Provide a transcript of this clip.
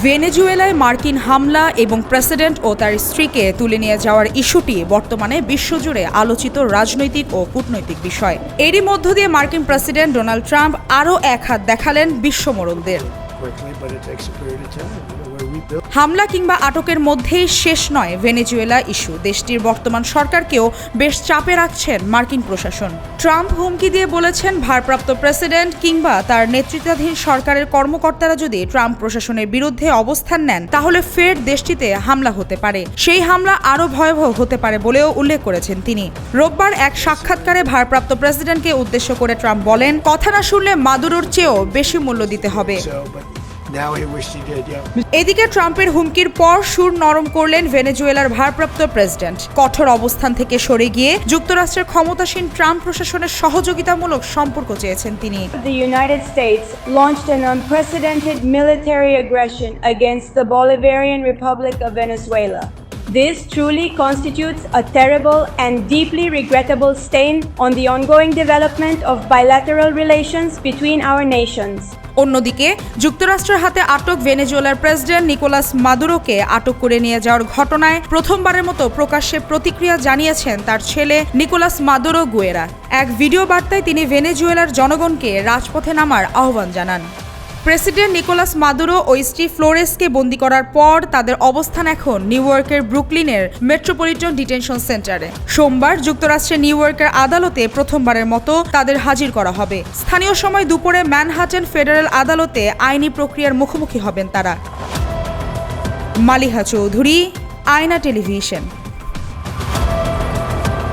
ভেনেজুয়েলায় মার্কিন হামলা এবং প্রেসিডেন্ট ও তার স্ত্রীকে তুলে নিয়ে যাওয়ার ইস্যুটি বর্তমানে বিশ্বজুড়ে আলোচিত রাজনৈতিক ও কূটনৈতিক বিষয়। এরই মধ্য দিয়ে মার্কিন প্রেসিডেন্ট ডোনাল্ড ট্রাম্প আরও এক হাত দেখালেন বিশ্বমোড়লদের হামলা কিংবা আটকের মধ্যেই শেষ নয় ভেনেজুয়েলা ইস্যু। দেশটির বর্তমান সরকারকেও বেশ চাপে রাখছেন মার্কিন প্রশাসন। ট্রাম্প হুমকি দিয়ে বলেছেন ভারপ্রাপ্ত প্রেসিডেন্ট কিংবা তার নেতৃত্বাধীন সরকারের কর্মকর্তারা যদি ট্রাম্প প্রশাসনের বিরুদ্ধে অবস্থান নেন তাহলে ফের দেশটিতে হামলা হতে পারে। সেই হামলা আরও ভয়াবহ হতে পারে বলেও উল্লেখ করেছেন তিনি। রোববার এক সাক্ষাৎকারে ভারপ্রাপ্ত প্রেসিডেন্টকে উদ্দেশ্য করে ট্রাম্প বলেন কথা না শুনলে মাদুরোর চেয়েও বেশি মূল্য দিতে হবে। এদিকে ট্রাম্পের হুমকির পর সুর নরম করলেন ভেনেজুয়েলার ভারপ্রাপ্ত প্রেসিডেন্ট। কঠোর অবস্থান থেকে সরে গিয়ে যুক্তরাষ্ট্রের ক্ষমতাসীন ট্রাম্প প্রশাসনের সহযোগিতামূলক সম্পর্ক চেয়েছেন তিনি। United States This truly constitutes a terrible and deeply regrettable stain on the ongoing development of bilateral relations between our nations. অন্যদিকে, যুক্তরাষ্ট্রের হাতে আটক ভেনেজুয়েলার প্রেসিডেন্ট নিকোলাস মাদুরোকে আটক করে নিয়ে যাওয়ার ঘটনায় প্রথমবারের মতো প্রকাশ্যে প্রতিক্রিয়া জানিয়েছেন তার ছেলে নিকোলাস মাদুরো গুয়েরা এক ভিডিও বার্তায় তিনি ভেনেজুয়েলার জনগণকে রাজপথে নামার আহ্বান জানান প্রেসিডেন্ট নিকোলাস মাদুরো ও স্টি ফ্লোরেসকে বন্দি করার পর তাদের অবস্থান এখন নিউ ইয়র্কের ব্রুকলিনের মেট্রোপলিটন ডিটেনশন সেন্টারে। সোমবার যুক্তরাষ্ট্রের নিউ ইয়র্কের আদালতে প্রথমবারের মতো তাদের হাজির করা হবে। স্থানীয় সময় দুপুরে ম্যানহাটেন ফেডারেল আদালতে আইনি প্রক্রিয়ার মুখোমুখি হবেন তারা। মালিহা চৌধুরী, আয়না টেলিভিশন।